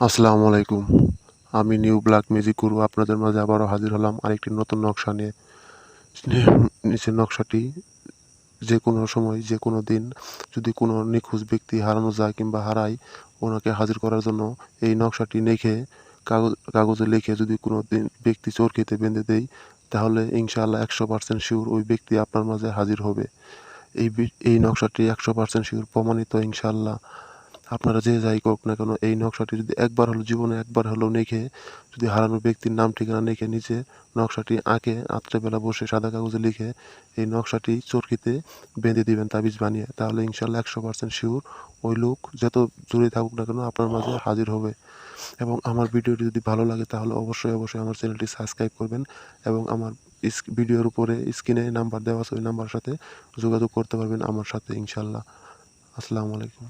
আসসালামু আলাইকুম। আমি নিউ ব্ল্যাক ম্যাজিক গুরু। আপনাদের মাঝে আবারও হাজির হলাম আরেকটি নতুন নকশা নিয়ে। নিচের নকশাটি যে কোনো সময়, যে কোনো দিন যদি কোনো নিখোঁজ ব্যক্তি হারানো যায় কিংবা হারায়, ওনাকে হাজির করার জন্য এই নকশাটি লিখে, কাগজ, কাগজে লিখে যদি কোনো দিন ব্যক্তি চরকিতে বেঁধে দেয়, তাহলে ইনশাআল্লাহ একশো পার্সেন্ট শিওর ওই ব্যক্তি আপনার মাঝে হাজির হবে। এই এই নকশাটি একশো পার্সেন্ট শিওর প্রমাণিত ইনশাআল্লাহ। আপনারা যে যাই করুক না কেন, এই নকশাটি যদি একবার হলো জীবনে, একবার হলেও নেখে, যদি হারানো ব্যক্তির নাম, ঠিকানা নেখে, নিচে নকশাটি আঁকে রাত্রেবেলা বসে সাদা কাগজে লিখে এই নকশাটি চরকিতে বেঁধে দিবেন তাবিজ বানিয়ে, তাহলে ইনশাল্লাহ একশো পার্সেন্ট শিওর ওই লোক যত জোরে থাকুক না কেন আপনার মাঝে হাজির হবে। এবং আমার ভিডিওটি যদি ভালো লাগে, তাহলে অবশ্যই অবশ্যই আমার চ্যানেলটি সাবস্ক্রাইব করবেন এবং আমার ভিডিওর উপরে স্ক্রিনে নাম্বার দেওয়া আছে, ওই নাম্বার সাথে যোগাযোগ করতে পারবেন আমার সাথে ইনশাল্লাহ আসসালামু আলাইকুম।